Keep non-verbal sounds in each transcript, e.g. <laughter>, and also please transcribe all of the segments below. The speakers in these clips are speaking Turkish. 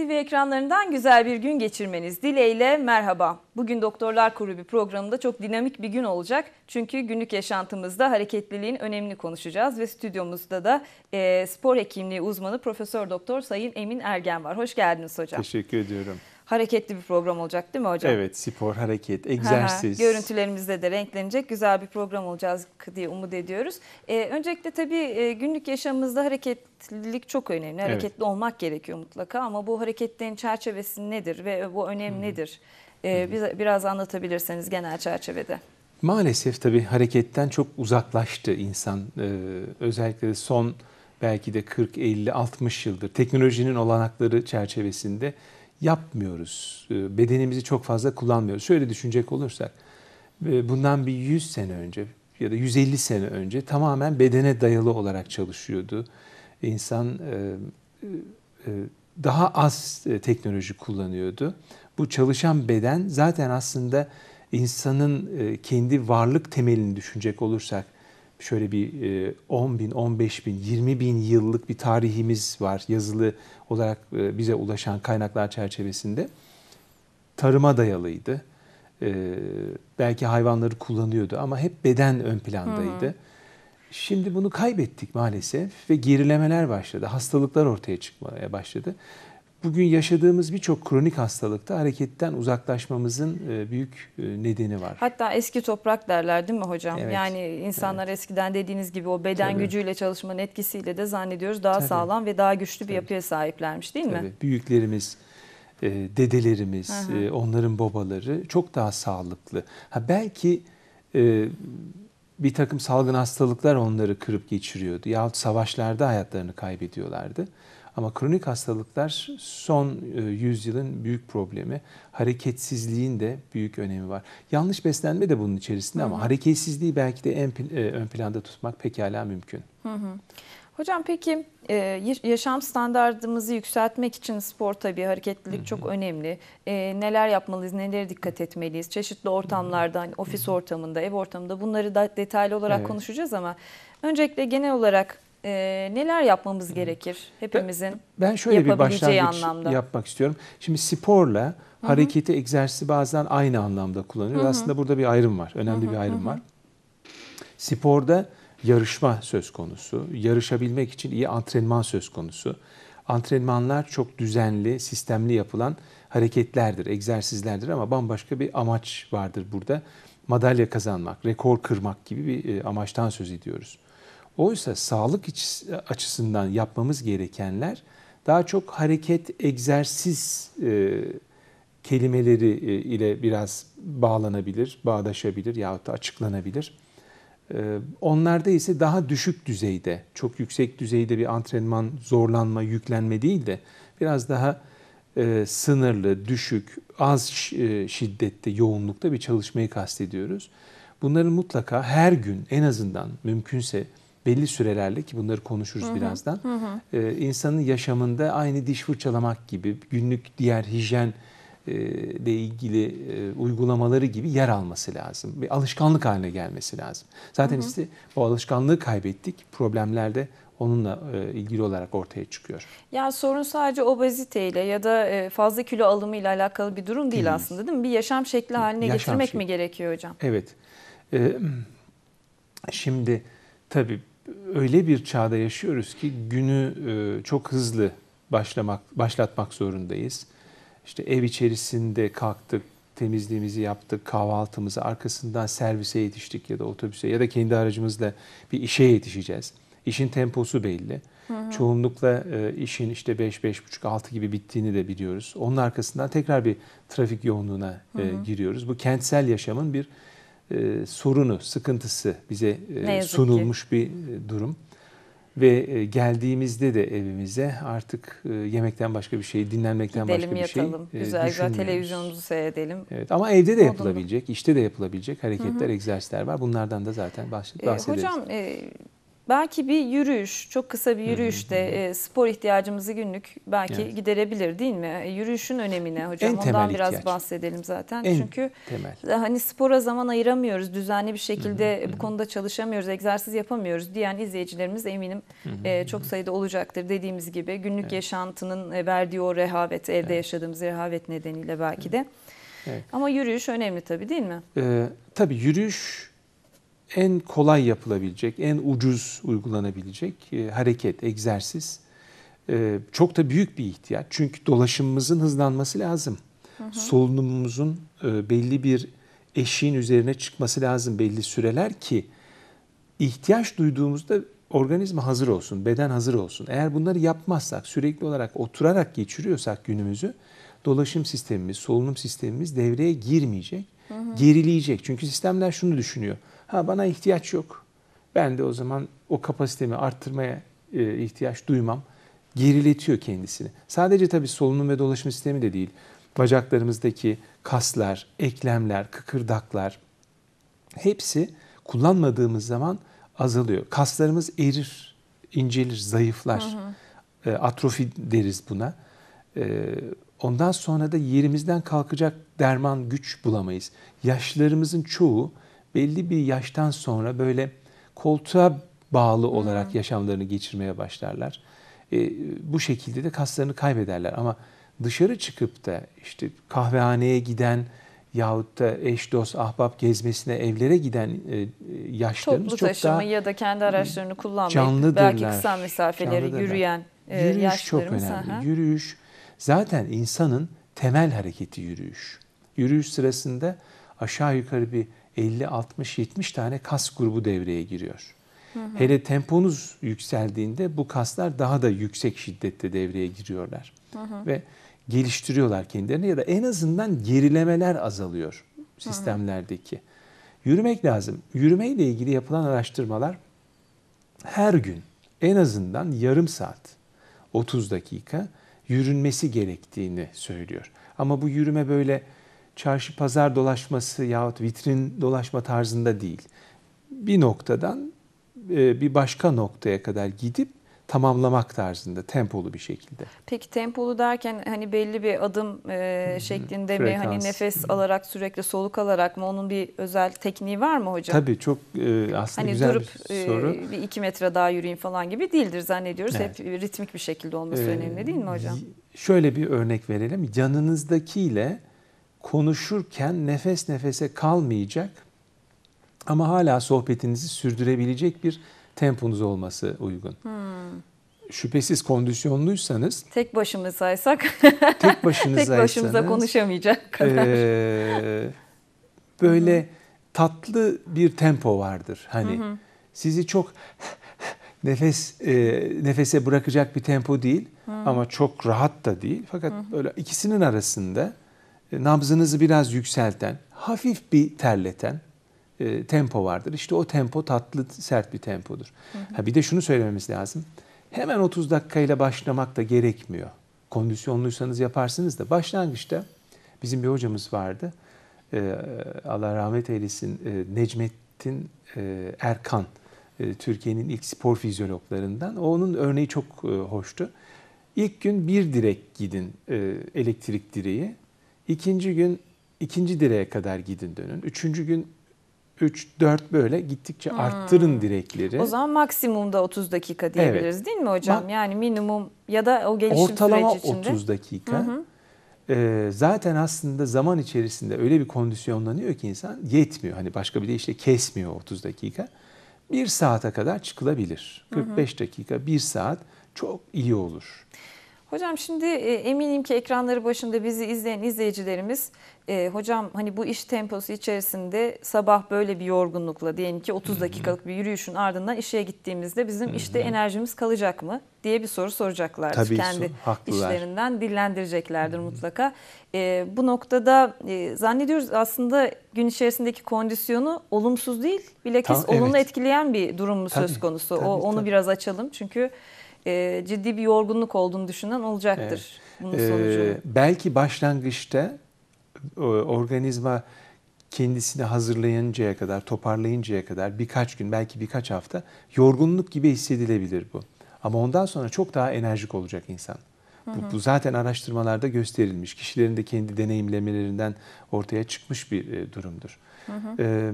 TV ekranlarından güzel bir gün geçirmeniz dileğiyle merhaba. Bugün Doktorlar Kulübü programında çok dinamik bir gün olacak. Çünkü günlük yaşantımızda hareketliliğin önemini konuşacağız ve stüdyomuzda da e, spor hekimliği uzmanı Profesör Doktor Sayın Emin Ergen var. Hoş geldiniz hocam. Teşekkür ediyorum. Hareketli bir program olacak değil mi hocam? Evet, spor, hareket, egzersiz. Görüntülerimizde de renklenecek güzel bir program olacağız diye umut ediyoruz. Ee, öncelikle tabii e, günlük yaşamımızda hareketlilik çok önemli. Hareketli evet. olmak gerekiyor mutlaka ama bu hareketlerin çerçevesi nedir ve bu önem hmm. nedir? Ee, biraz anlatabilirseniz genel çerçevede. Maalesef tabii hareketten çok uzaklaştı insan. Ee, özellikle son belki de 40, 50, 60 yıldır teknolojinin olanakları çerçevesinde yapmıyoruz. Ee, bedenimizi çok fazla kullanmıyoruz. Şöyle düşünecek olursak e, bundan bir 100 sene önce ya da 150 sene önce tamamen bedene dayalı olarak çalışıyordu. İnsan e, e, daha az teknoloji kullanıyordu. Bu çalışan beden zaten aslında insanın kendi varlık temelini düşünecek olursak şöyle bir 10 bin, 15 bin, 20 bin yıllık bir tarihimiz var yazılı olarak e, bize ulaşan kaynaklar çerçevesinde. Tarıma dayalıydı. E, belki hayvanları kullanıyordu ama hep beden ön plandaydı. Hı. Şimdi bunu kaybettik maalesef ve gerilemeler başladı. Hastalıklar ortaya çıkmaya başladı. Bugün yaşadığımız birçok kronik hastalıkta hareketten uzaklaşmamızın e, büyük e, nedeni var. Hatta eski toprak derler değil mi hocam? Evet. Yani insanlar evet. eskiden dediğiniz gibi o beden Tabii. gücüyle çalışmanın etkisiyle de zannediyoruz daha Tabii. sağlam ve daha güçlü bir Tabii. yapıya sahiplermiş değil Tabii. mi? Büyüklerimiz, e, dedelerimiz, Aha. onların babaları çok daha sağlıklı. Ha belki bir takım salgın hastalıklar onları kırıp geçiriyordu yahut savaşlarda hayatlarını kaybediyorlardı. Ama kronik hastalıklar son e, yüzyılın büyük problemi. Hareketsizliğin de büyük önemi var. Yanlış beslenme de bunun içerisinde hı hı. ama hareketsizliği belki de en, e, ön planda tutmak pekala mümkün. Hı hı. Hocam peki e, yaşam standartımızı yükseltmek için spor tabii hareketlilik hı hı. çok önemli. neler yapmalıyız, nelere dikkat etmeliyiz? Çeşitli ortamlarda, hani ofis hı hı. ortamında, ev ortamında bunları da detaylı olarak evet. konuşacağız ama öncelikle genel olarak e, neler yapmamız gerekir hepimizin ben, şöyle bir başlangıç anlamda. yapmak istiyorum. Şimdi sporla hareketi, egzersizi bazen aynı anlamda kullanıyor. Aslında burada bir ayrım var. Önemli bir ayrım var. Sporda yarışma söz konusu. Yarışabilmek için iyi antrenman söz konusu. Antrenmanlar çok düzenli, sistemli yapılan hareketlerdir, egzersizlerdir ama bambaşka bir amaç vardır burada. Madalya kazanmak, rekor kırmak gibi bir e, amaçtan söz ediyoruz. Oysa sağlık açısından yapmamız gerekenler daha çok hareket, egzersiz e, kelimeleri e, ile biraz bağlanabilir, bağdaşabilir yahut da açıklanabilir. E, onlarda ise daha düşük düzeyde, çok yüksek düzeyde bir antrenman, zorlanma, yüklenme değil de biraz daha e, sınırlı, düşük, az e, şiddette, yoğunlukta bir çalışmayı kastediyoruz. Bunların mutlaka her gün en azından mümkünse belli sürelerle ki bunları konuşuruz hı hı, birazdan. Hı hı. E, insanın yaşamında aynı diş fırçalamak gibi günlük diğer hijyen e, ile ilgili e, uygulamaları gibi yer alması lazım. Bir alışkanlık haline gelmesi lazım. Zaten hı hı. işte o alışkanlığı kaybettik. Problemler de onunla e, ilgili olarak ortaya çıkıyor. Ya sorun sadece obeziteyle ya da e, fazla kilo alımıyla alakalı bir durum değil, değil aslında değil mi? Bir yaşam şekli haline yaşam getirmek şekli. mi gerekiyor hocam? Evet. E, şimdi tabii öyle bir çağda yaşıyoruz ki günü e, çok hızlı başlamak başlatmak zorundayız. İşte ev içerisinde kalktık, temizliğimizi yaptık, kahvaltımızı arkasından servise yetiştik ya da otobüse ya da kendi aracımızla bir işe yetişeceğiz. İşin temposu belli. Hı hı. Çoğunlukla e, işin işte 5 5.30 6 gibi bittiğini de biliyoruz. Onun arkasından tekrar bir trafik yoğunluğuna e, hı hı. giriyoruz. Bu kentsel yaşamın bir e, sorunu, sıkıntısı bize e, sunulmuş ki. bir e, durum. Ve e, geldiğimizde de evimize artık e, yemekten başka bir şey, dinlenmekten Gidelim, başka bir şey yatalım. e, Güzel güzel televizyonumuzu seyredelim. Evet, ama evde de yapılabilecek, işte de yapılabilecek hareketler, Hı-hı. egzersizler var. Bunlardan da zaten bahsederiz. E, hocam e, belki bir yürüyüş, çok kısa bir yürüyüş de e, spor ihtiyacımızı günlük belki Evet. giderebilir değil mi? E, Yürüyüşün önemine hocam En ondan biraz ihtiyaç. bahsedelim zaten. En Çünkü temel. hani spora zaman ayıramıyoruz, düzenli bir şekilde bu konuda çalışamıyoruz, egzersiz yapamıyoruz diyen izleyicilerimiz eminim e, çok sayıda olacaktır. Dediğimiz gibi günlük yaşantının e, verdiği o rehavet, evde yaşadığımız rehavet nedeniyle belki de. Evet. Ama yürüyüş önemli tabii değil mi? Ee, tabii yürüyüş en kolay yapılabilecek, en ucuz uygulanabilecek e, hareket, egzersiz. Ee, çok da büyük bir ihtiyaç. Çünkü dolaşımımızın hızlanması lazım. Solunumumuzun e, belli bir eşiğin üzerine çıkması lazım belli süreler ki ihtiyaç duyduğumuzda organizma hazır olsun, beden hazır olsun. Eğer bunları yapmazsak, sürekli olarak oturarak geçiriyorsak günümüzü, dolaşım sistemimiz, solunum sistemimiz devreye girmeyecek, gerileyecek. Çünkü sistemler şunu düşünüyor. Ha bana ihtiyaç yok. Ben de o zaman o kapasitemi arttırmaya e, ihtiyaç duymam. Geriletiyor kendisini. Sadece tabii solunum ve dolaşım sistemi de değil. Bacaklarımızdaki kaslar, eklemler, kıkırdaklar hepsi kullanmadığımız zaman azalıyor. Kaslarımız erir, incelir, zayıflar. E, atrofi deriz buna. E, ondan sonra da yerimizden kalkacak derman, güç bulamayız. Yaşlarımızın çoğu belli bir yaştan sonra böyle koltuğa bağlı olarak yaşamlarını geçirmeye başlarlar. E, bu şekilde de kaslarını kaybederler. Ama dışarı çıkıp da işte kahvehaneye giden yahut da eş dost ahbap gezmesine evlere giden e, yaşlarımız Toplu çok taşıma daha ya da kendi araçlarını kullanmayıp canlıdırlar. belki kısa mesafeleri Canlıdırlar. yürüyen e, Yürüyüş çok önemli. aha. Yürüyüş zaten insanın temel hareketi yürüyüş. Yürüyüş sırasında aşağı yukarı bir 50 60 70 tane kas grubu devreye giriyor. Hele temponuz yükseldiğinde bu kaslar daha da yüksek şiddette devreye giriyorlar. Ve geliştiriyorlar kendilerini ya da en azından gerilemeler azalıyor sistemlerdeki. Yürümek lazım. Yürümeyle ilgili yapılan araştırmalar her gün en azından yarım saat, 30 dakika yürünmesi gerektiğini söylüyor. Ama bu yürüme böyle çarşı pazar dolaşması yahut vitrin dolaşma tarzında değil. Bir noktadan e, bir başka noktaya kadar gidip tamamlamak tarzında, tempolu bir şekilde. Peki tempolu derken hani belli bir adım e, şeklinde mi hani nefes alarak sürekli soluk alarak mı onun bir özel tekniği var mı hocam? Tabii çok e, aslında Hani güzel durup bir e, soru. bir iki metre daha yürüyeyim falan gibi değildir zannediyoruz. Evet. Hep ritmik bir şekilde olması Ee, önemli değil mi hocam? y- Şöyle bir örnek verelim. Yanınızdakiyle konuşurken nefes nefese kalmayacak ama hala sohbetinizi sürdürebilecek bir temponuz olması uygun. Hmm. Şüphesiz kondisyonluysanız Tek başımızaysak <laughs> tek başımıza konuşamayacak kadar. eee, böyle tatlı bir tempo vardır. Hani sizi çok nefes e, nefese bırakacak bir tempo değil ama çok rahat da değil. Fakat böyle ikisinin arasında e, nabzınızı biraz yükselten, hafif bir terleten e, tempo vardır. İşte o tempo tatlı, sert bir tempodur. Ha bir de şunu söylememiz lazım. Hemen 30 dakikayla başlamak da gerekmiyor. Kondisyonluysanız yaparsınız da başlangıçta bizim bir hocamız vardı. E, Allah rahmet eylesin e, Necmettin e, Erkan. E, Türkiye'nin ilk spor fizyologlarından. Onun örneği çok e, hoştu. İlk gün bir direk gidin e, elektrik direği. İkinci gün ikinci direğe kadar gidin dönün. Üçüncü gün 3, 4 böyle gittikçe arttırın direkleri. Hmm. O zaman maksimumda 30 dakika diyebiliriz değil mi hocam? Ma- Yani minimum ya da o gelişim Ortalama süreci içinde. 30 dakika. Ee, zaten aslında zaman içerisinde öyle bir kondisyonlanıyor ki insan yetmiyor. Hani başka bir deyişle kesmiyor 30 dakika. Bir saate kadar çıkılabilir. 45 dakika, bir saat çok iyi olur. Hocam şimdi e, eminim ki ekranları başında bizi izleyen izleyicilerimiz e, hocam hani bu iş temposu içerisinde sabah böyle bir yorgunlukla diyelim ki 30 dakikalık bir yürüyüşün ardından işe gittiğimizde bizim işte enerjimiz kalacak mı diye bir soru soracaklardır. Tabii, Kendi haklılar. işlerinden dillendireceklerdir mutlaka. E, bu noktada e, zannediyoruz aslında gün içerisindeki kondisyonu olumsuz değil bilakis Tam- olumlu evet. etkileyen bir durum mu söz Tabii, konusu? tabii, o onu tabii. biraz açalım çünkü e, ciddi bir yorgunluk olduğunu düşünen olacaktır bunun Ee, sonucu. belki başlangıçta o, organizma kendisini hazırlayıncaya kadar, toparlayıncaya kadar birkaç gün, belki birkaç hafta yorgunluk gibi hissedilebilir bu. Ama ondan sonra çok daha enerjik olacak insan. Bu, bu zaten araştırmalarda gösterilmiş. Kişilerin de kendi deneyimlemelerinden ortaya çıkmış bir e, durumdur. E,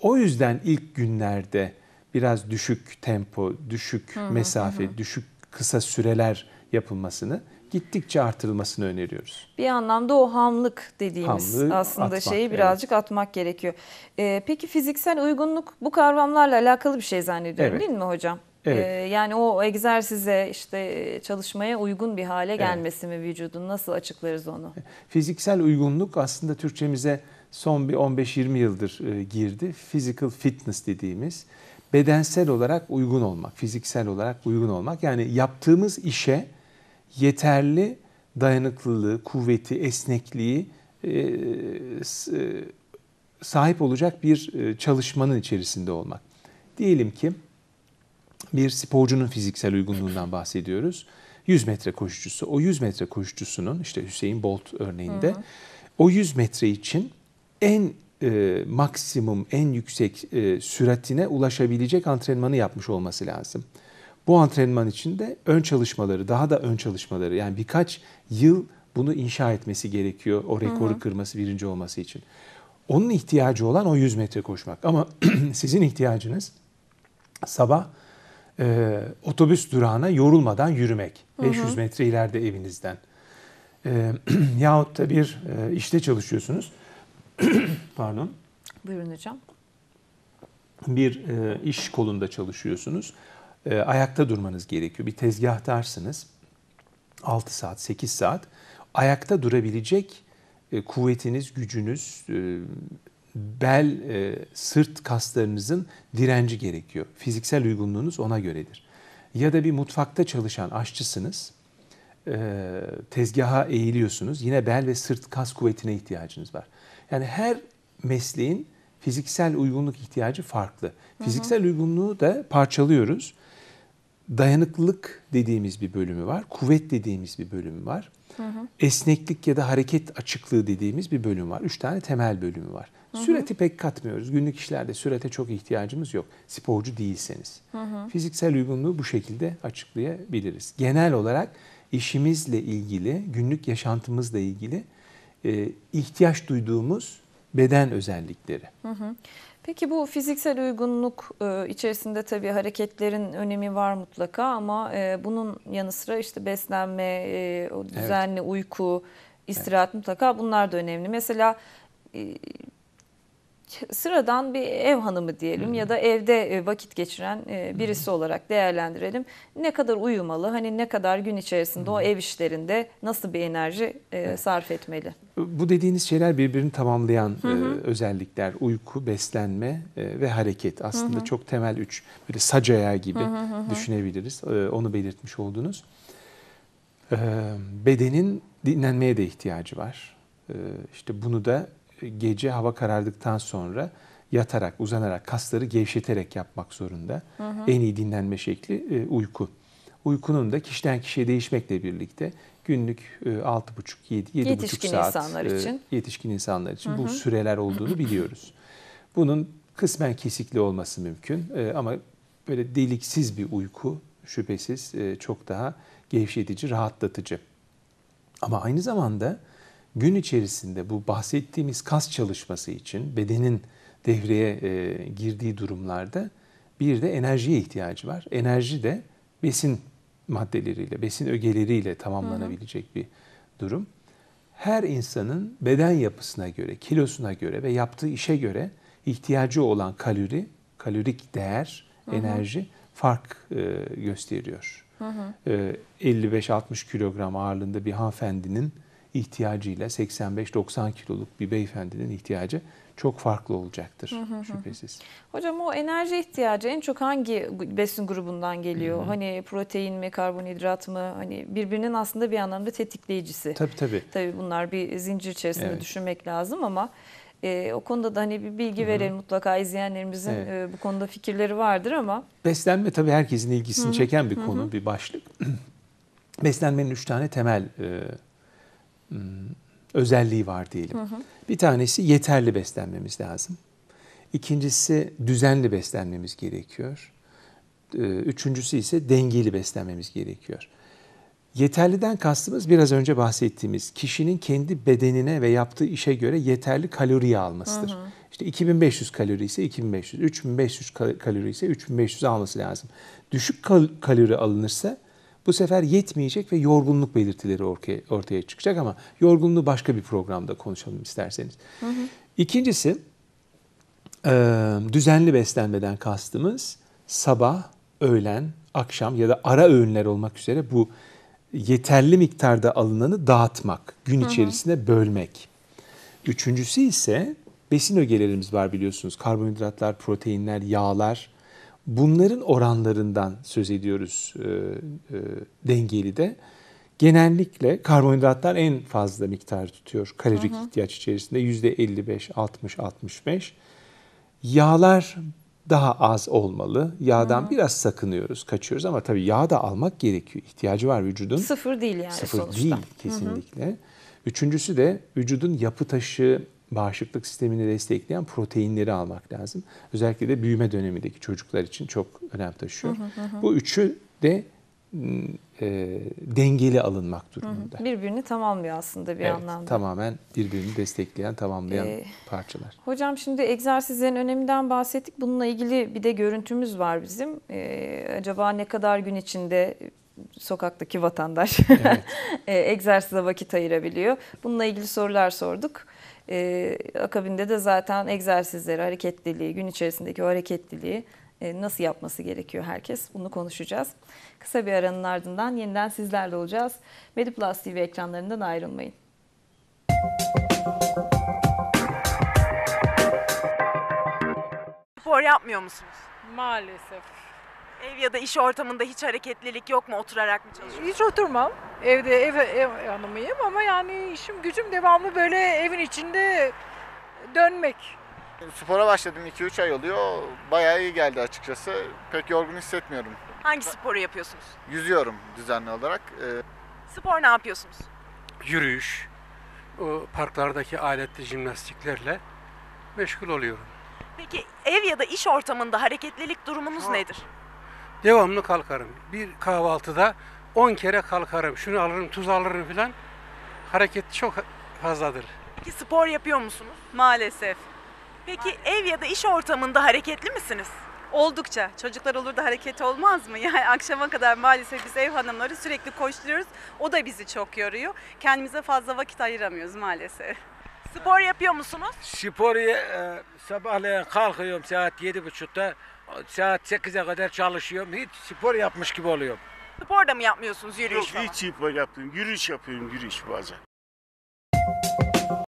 o yüzden ilk günlerde biraz düşük tempo, düşük mesafe, düşük kısa süreler yapılmasını gittikçe artırılmasını öneriyoruz. Bir anlamda o hamlık dediğimiz Hamlığı aslında atmak, şeyi evet. birazcık atmak gerekiyor. Ee, peki fiziksel uygunluk bu kavramlarla alakalı bir şey zannediyorum Evet. değil mi hocam? Evet. Ee, yani o egzersize işte çalışmaya uygun bir hale gelmesi mi vücudun nasıl açıklarız onu? Fiziksel uygunluk aslında Türkçemize son bir 15-20 yıldır e, girdi. Physical fitness dediğimiz bedensel olarak uygun olmak, fiziksel olarak uygun olmak. Yani yaptığımız işe yeterli dayanıklılığı, kuvveti, esnekliği e, e, sahip olacak bir e, çalışmanın içerisinde olmak. Diyelim ki bir sporcunun fiziksel uygunluğundan bahsediyoruz. 100 metre koşucusu. O 100 metre koşucusunun işte Hüseyin Bolt örneğinde o 100 metre için en e, maksimum, en yüksek e, süratine ulaşabilecek antrenmanı yapmış olması lazım. Bu antrenman için de ön çalışmaları, daha da ön çalışmaları yani birkaç yıl bunu inşa etmesi gerekiyor o rekoru kırması, birinci olması için. Onun ihtiyacı olan o 100 metre koşmak. Ama <clears throat> sizin ihtiyacınız sabah e, otobüs durağına yorulmadan yürümek. 500 metre ileride evinizden. E, <clears throat> yahut da bir e, işte çalışıyorsunuz. <clears throat> Pardon. Buyurun hocam. Bir e, iş kolunda çalışıyorsunuz. E, ayakta durmanız gerekiyor. Bir tezgahtarsınız. 6 saat, 8 saat. Ayakta durabilecek e, kuvvetiniz, gücünüz, e, bel, e, sırt kaslarınızın direnci gerekiyor. Fiziksel uygunluğunuz ona göredir. Ya da bir mutfakta çalışan aşçısınız. E, tezgaha eğiliyorsunuz. Yine bel ve sırt kas kuvvetine ihtiyacınız var. Yani her mesleğin fiziksel uygunluk ihtiyacı farklı. Fiziksel uygunluğu da parçalıyoruz. Dayanıklılık dediğimiz bir bölümü var. Kuvvet dediğimiz bir bölümü var. Esneklik ya da hareket açıklığı dediğimiz bir bölüm var. Üç tane temel bölümü var. Süreti pek katmıyoruz. Günlük işlerde sürete çok ihtiyacımız yok. Sporcu değilseniz. Fiziksel uygunluğu bu şekilde açıklayabiliriz. Genel olarak işimizle ilgili, günlük yaşantımızla ilgili e, ihtiyaç duyduğumuz beden özellikleri. Peki bu fiziksel uygunluk e, içerisinde tabii hareketlerin önemi var mutlaka ama e, bunun yanı sıra işte beslenme, e, o düzenli uyku, istirahat mutlaka bunlar da önemli. Mesela sıradan bir ev hanımı diyelim ya da evde e, vakit geçiren e, birisi olarak değerlendirelim. Ne kadar uyumalı? Hani ne kadar gün içerisinde o ev işlerinde nasıl bir enerji e, sarf etmeli? Bu dediğiniz şeyler birbirini tamamlayan e, özellikler. Uyku, beslenme ve hareket. Aslında çok temel üç. Böyle sac ayağı gibi düşünebiliriz. E, onu belirtmiş oldunuz. Bedenin dinlenmeye de ihtiyacı var. İşte bunu da gece hava karardıktan sonra yatarak, uzanarak, kasları gevşeterek yapmak zorunda. En iyi dinlenme şekli e, uyku. Uykunun da kişiden kişiye değişmekle birlikte günlük e, 6,5-7 7,5 Yetişkin saat insanlar e, için. yetişkin insanlar için bu süreler olduğunu biliyoruz. Bunun kısmen kesikli olması mümkün E, ama böyle deliksiz bir uyku şüphesiz e, çok daha gevşetici, rahatlatıcı. Ama aynı zamanda gün içerisinde bu bahsettiğimiz kas çalışması için bedenin devreye e, girdiği durumlarda bir de enerjiye ihtiyacı var. Enerji de besin maddeleriyle, besin ögeleriyle tamamlanabilecek bir durum. Her insanın beden yapısına göre, kilosuna göre ve yaptığı işe göre ihtiyacı olan kalori, kalorik değer, enerji fark e, gösteriyor. E, 55-60 kilogram ağırlığında bir hanımefendinin ihtiyacıyla 85-90 kiloluk bir beyefendinin ihtiyacı çok farklı olacaktır şüphesiz. Hocam o enerji ihtiyacı en çok hangi besin grubundan geliyor? Hani protein mi, karbonhidrat mı? Hani birbirinin aslında bir anlamda tetikleyicisi. Tabii tabii. Tabii bunlar bir zincir içerisinde Evet. düşünmek lazım ama e, o konuda da hani bir bilgi verelim mutlaka izleyenlerimizin Evet. e, bu konuda fikirleri vardır ama Beslenme tabii herkesin ilgisini çeken bir konu, bir başlık. <clears throat> Beslenmenin üç tane temel e, özelliği var diyelim. Bir tanesi yeterli beslenmemiz lazım. İkincisi düzenli beslenmemiz gerekiyor. Ee, Üçüncüsü ise dengeli beslenmemiz gerekiyor. Yeterliden kastımız biraz önce bahsettiğimiz kişinin kendi bedenine ve yaptığı işe göre yeterli kaloriyi almasıdır. İşte 2500 kalori ise 2500, 3500 kal- kalori ise 3500 alması lazım. Düşük kal- kalori alınırsa bu sefer yetmeyecek ve yorgunluk belirtileri ortaya, ortaya çıkacak ama yorgunluğu başka bir programda konuşalım isterseniz. İkincisi ee, düzenli beslenmeden kastımız sabah, öğlen, akşam ya da ara öğünler olmak üzere bu yeterli miktarda alınanı dağıtmak, gün içerisinde bölmek. Üçüncüsü ise besin ögelerimiz var biliyorsunuz. Karbonhidratlar, proteinler, yağlar. Bunların oranlarından söz ediyoruz e, e, dengeli de. Genellikle karbonhidratlar en fazla miktar tutuyor kalorik ihtiyaç içerisinde. %55, 60, 65. Yağlar daha az olmalı. Yağdan biraz sakınıyoruz, kaçıyoruz ama tabii yağ da almak gerekiyor. İhtiyacı var vücudun. Sıfır değil yani Sıfır sonuçta. değil kesinlikle. Üçüncüsü de vücudun yapı taşı, bağışıklık sistemini destekleyen proteinleri almak lazım. Özellikle de büyüme dönemindeki çocuklar için çok önem taşıyor. Bu üçü de e, dengeli alınmak durumunda. Birbirini tamamlıyor aslında bir Evet, anlamda. tamamen birbirini destekleyen, tamamlayan Ee, parçalar. Hocam şimdi egzersizlerin öneminden bahsettik. Bununla ilgili bir de görüntümüz var bizim. Ee, acaba ne kadar gün içinde sokaktaki vatandaş <laughs> e, egzersize vakit ayırabiliyor? Bununla ilgili sorular sorduk. Ee, akabinde de zaten egzersizleri, hareketliliği, gün içerisindeki o hareketliliği e, nasıl yapması gerekiyor herkes? Bunu konuşacağız. Kısa bir aranın ardından yeniden sizlerle olacağız. Mediplus TV ekranlarından ayrılmayın. Spor yapmıyor musunuz? Maalesef. Ev ya da iş ortamında hiç hareketlilik yok mu? Oturarak mı çalışıyorsunuz? Hiç oturmam. Evde ev, ev hanımıyım ama yani işim gücüm devamlı böyle evin içinde dönmek. Spora başladım 2-3 ay oluyor. Bayağı iyi geldi açıkçası. Pek yorgun hissetmiyorum. Hangi sporu yapıyorsunuz? Yüzüyorum düzenli olarak. Ee, Spor ne yapıyorsunuz? yürüyüş, o parklardaki aletli jimnastiklerle meşgul oluyorum. Peki ev ya da iş ortamında hareketlilik durumunuz Ha. nedir? Devamlı kalkarım. Bir kahvaltıda 10 kere kalkarım. Şunu alırım, tuz alırım filan. Hareket çok fazladır. Peki spor yapıyor musunuz? Maalesef. Peki ev ya da iş ortamında hareketli misiniz? Oldukça. Çocuklar olur da hareket olmaz mı? <laughs> Yani akşama kadar maalesef biz ev hanımları sürekli koşturuyoruz. O da bizi çok yoruyor. Kendimize fazla vakit ayıramıyoruz maalesef. Spor yapıyor musunuz? Spor e, sabahleyin kalkıyorum saat yedi buçukta. Saat 8'e kadar çalışıyorum. Hiç spor yapmış gibi oluyorum. Spor da mı yapmıyorsunuz yürüyüş Yok falan? hiç spor yapmıyorum. Yürüyüş yapıyorum yürüyüş bazen.